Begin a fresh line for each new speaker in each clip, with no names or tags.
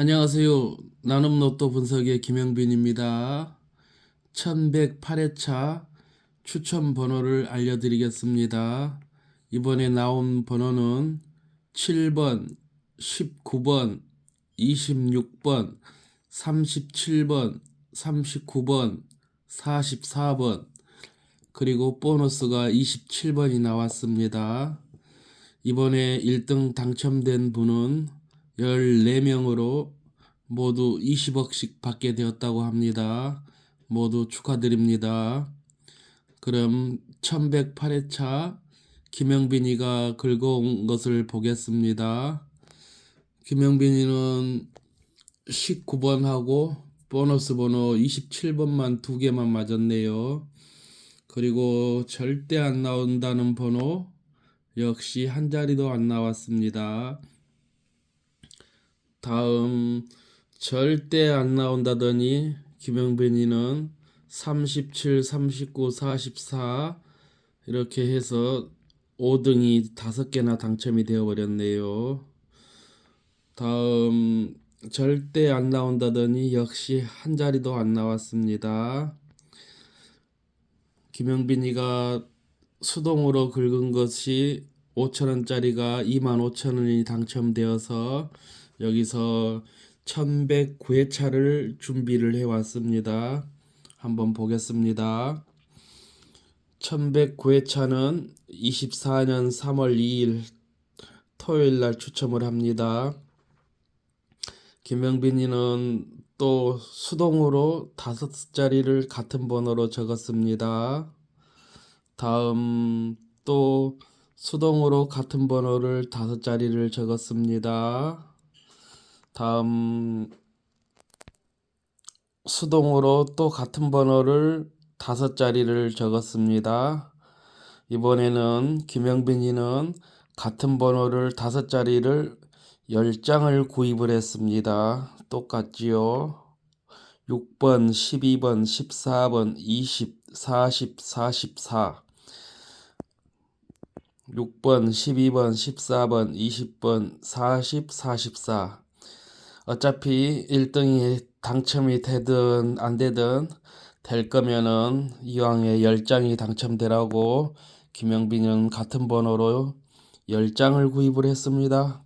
안녕하세요. 나눔 로또 분석의 김영빈입니다. 1108회차 추첨 번호를 알려드리겠습니다. 이번에 나온 번호는 7번, 19번, 26번, 37번, 39번, 44번, 그리고 보너스가 27번이 나왔습니다. 이번에 1등 당첨된 분은 14명으로 모두 20억씩 받게 되었다고 합니다. 모두 축하드립니다. 그럼 1108회차 김영빈이가 긁어온 것을 보겠습니다. 김영빈이는 19번하고 보너스 번호 27번만 두 개만 맞았네요. 그리고 절대 안 나온다는 번호 역시 한 자리도 안 나왔습니다. 다음 절대 안 나온다더니 김영빈이는 37, 39, 44 이렇게 해서 5등이 다섯 개나 당첨이 되어 버렸네요. 다음 절대 안 나온다더니 역시 한 자리도 안 나왔습니다. 김영빈이가 수동으로 긁은 것이 5천원짜리가 2만 5천원이 당첨되어서 여기서 1109회차를 준비를 해왔습니다. 한번 보겠습니다. 1109회차는 24년 3월 2일 토요일 날 추첨을 합니다. 김영빈이는 또 수동으로 다섯 자리를 같은 번호로 적었습니다. 다음 또 수동으로 같은 번호를 다섯 자리를 적었습니다. 다음 수동으로 또 같은 번호를 다섯 자리를 적었습니다. 이번에는 김영빈이는 같은 번호를 다섯 자리를 열 장을 구입을 했습니다. 똑같지요? 6번, 12번, 14번, 20, 40, 44 6번, 12번, 14번, 20번, 40, 44 어차피 1등이 당첨이 되든 안 되든 될 거면은 이왕에 10장이 당첨되라고 김영빈은 같은 번호로 10장을 구입을 했습니다.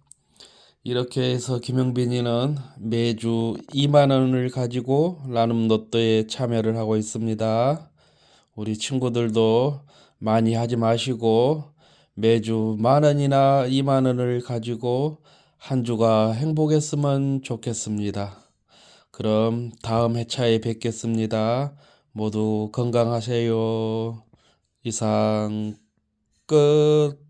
이렇게 해서 김영빈이는 매주 2만 원을 가지고 나눔 로또에 참여를 하고 있습니다. 우리 친구들도 많이 하지 마시고 매주 만 원이나 2만 원을 가지고 한 주가 행복했으면 좋겠습니다. 그럼 다음 회차에 뵙겠습니다. 모두 건강하세요. 이상 끝.